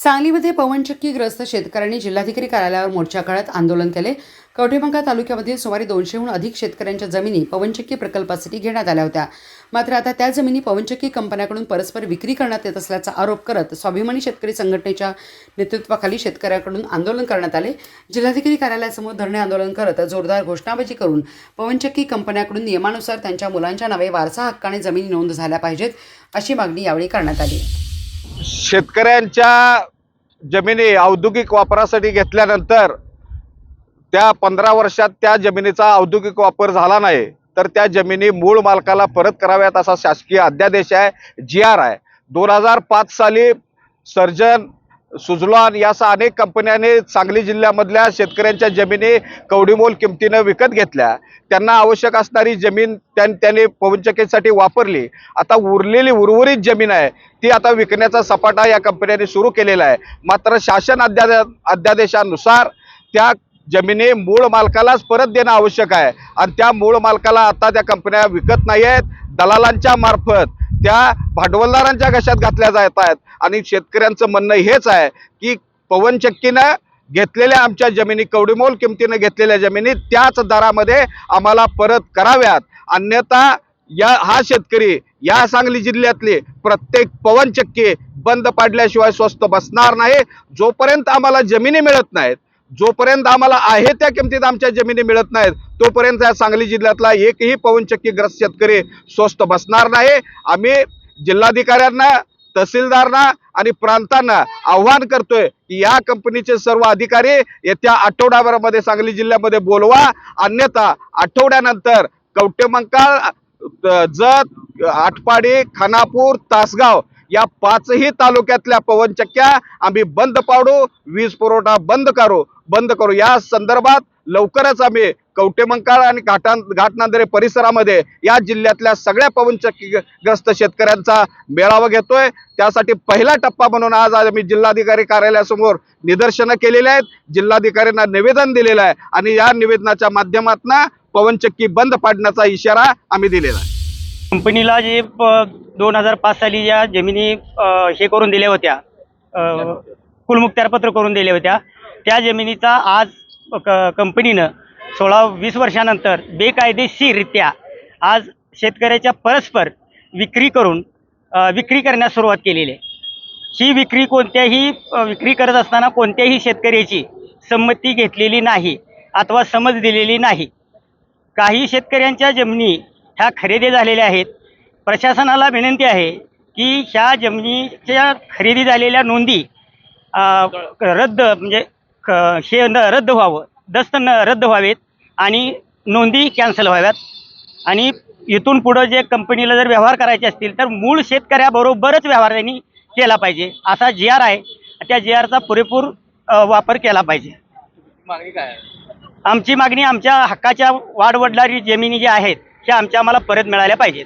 सांगलीमध्ये पवनचक्कीग्रस्त शेतकऱ्यांनी जिल्हाधिकारी कार्यालयावर मोर्चा काढत आंदोलन केले. कवठेमंका तालुक्यामधील सुमारे दोनशेहून अधिक शेतकऱ्यांच्या जमिनी पवनचक्की प्रकल्पासाठी घेण्यात आल्या होत्या. मात्र आता त्या जमिनी पवनचक्की कंपन्याकडून परस्पर विक्री करण्यात येत असल्याचा आरोप करत स्वाभिमानी शेतकरी संघटनेच्या नेतृत्वाखाली शेतकऱ्याकडून आंदोलन करण्यात आले. जिल्हाधिकारी कार्यालयासमोर धरणे आंदोलन करत जोरदार घोषणाबाजी करून पवनचक्की कंपन्याकडून नियमानुसार त्यांच्या मुलांच्या नावे वारसा हक्काने जमिनी नोंद झाल्या पाहिजेत अशी मागणी यावेळी करण्यात आली. शेतकऱ्यांच्या जमिनी औद्योगिक वापरासाठी घेतल्यानंतर त्या पंधरा वर्षात त्या जमिनीचा औद्योगिक वापर झाला नाही तर त्या जमिनी मूळ मालकाला परत कराव्यात असा शासकीय अध्यादेश आहे जी आर आहे. दोन हजार पाच साली सर्जन सुजलॉन यासह अनेक कंपन्यांनी सांगली जिल्ह्यामधल्या शेतकऱ्यांच्या जमिनी कवडीमोल किमतीनं विकत घेतल्या. त्यांना आवश्यक असणारी जमीन त्यां त्यांनी पवनचक्कीसाठी वापरली. आता उरलेली उर्वरित जमीन आहे ती आता विकण्याचा सपाटा या कंपन्यांनी सुरू केलेला आहे. मात्र शासन अध्या अध्यादेशानुसार त्या जमिनी मूळ मालकालाच परत देणं आवश्यक आहे. आणि त्या मूळ मालकाला आता त्या कंपन्या विकत नाही आहेत दलालांच्या मार्फत त्या भांडवलदारांच्या घशात घातल्या जात आहेत. आणि शेतकऱ्यांचं म्हणणं हेच आहे की पवनचक्कीनं घेतलेल्या आमच्या जमिनी कवडीमोल किमतीनं घेतलेल्या जमिनी त्याच दरामध्ये आम्हाला परत कराव्यात. अन्यथा या हा शेतकरी या सांगली जिल्ह्यातले प्रत्येक पवनचक्की बंद पाडल्याशिवाय स्वस्त बसणार नाही. जोपर्यंत आम्हाला जमिनी मिळत नाहीत जोपर्यंत आम्हाला आहे त्या किमतीत आमच्या जमिनी मिळत नाहीत तोपर्यंत या सांगली जिल्ह्यातला एकही पवनचक्कीग्रस्त शेतकरी स्वस्त बसणार नाही. आम्ही जिल्हाधिकाऱ्यांना तहसीलदारांना आणि प्रांतांना आव्हान करतोय की या कंपनीचे सर्व अधिकारी येत्या आठवड्याभरामध्ये सांगली जिल्ह्यामध्ये बोलवा. अन्यथा आठवड्यानंतर कवटेमंकाळ जत आटपाडी खानापूर तासगाव या पाचही तालुक्यातल्या पवनचक्क्या आम्ही बंद पाडू वीज पुरवठा बंद करू. बंद करू. या संदर्भात लवकरच आम्ही कवटेमंकाळ आणि घाटां घाटनांदरे परिसरामध्ये या जिल्ह्यातल्या सगळ्या पवनचक्कीग्रस्त शेतकऱ्यांचा मेळावा घेतोय. त्यासाठी पहिला टप्पा म्हणून आज आज आम्ही जिल्हाधिकारी कार्यालयासमोर निदर्शनं केलेली आहेत. जिल्हाधिकाऱ्यांना निवेदन दिलेलं आहे आणि या निवेदनाच्या माध्यमातून पवनचक्की बंद पाडण्याचा इशारा आम्ही दिलेला आहे. कंपनीला जे दोन हजार पाच साली ज्या जमिनी हे करून दिल्या होत्या. अ, कुलमुक्त्यारपत्र करून दिल्या होत्या. त्या जमिनीचा आज कंपनीनं सोळा वीस वर्षानंतर बेकायदेशीररित्या आज शेतकऱ्याच्या परस्पर विक्री करून विक्री करण्यास सुरुवात केलेली आहे. ही विक्री कोणत्याही विक्री करत असताना कोणत्याही शेतकऱ्याची संमती घेतलेली नाही अथवा समज दिलेली नाही. काही शेतकऱ्यांच्या जमिनी ह्या खरेदी झालेल्या आहेत. प्रशासनाला विनंती आहे की ह्या जमिनीच्या खरेदी झालेल्या नोंदी रद्द म्हणजे क- हे रद्द व्हावं. दस्त न रद्द व्हावेत आणि नोंदी कॅन्सल व्हाव्यात. आणि इथून पुढं जे कंपनीला जर व्यवहार करायचे असतील तर मूळ शेतकऱ्याबरोबरच व्यवहार त्यांनी केला पाहिजे. असा जी आर आहे. त्या जी आरचा पुरेपूर वापर केला पाहिजे. मागणी काय आमची मागणी आमच्या हक्काच्या वाढवडणारी जमिनी ज्या आहेत त्या आमच्या आम्हाला परत मिळाल्या पाहिजेत.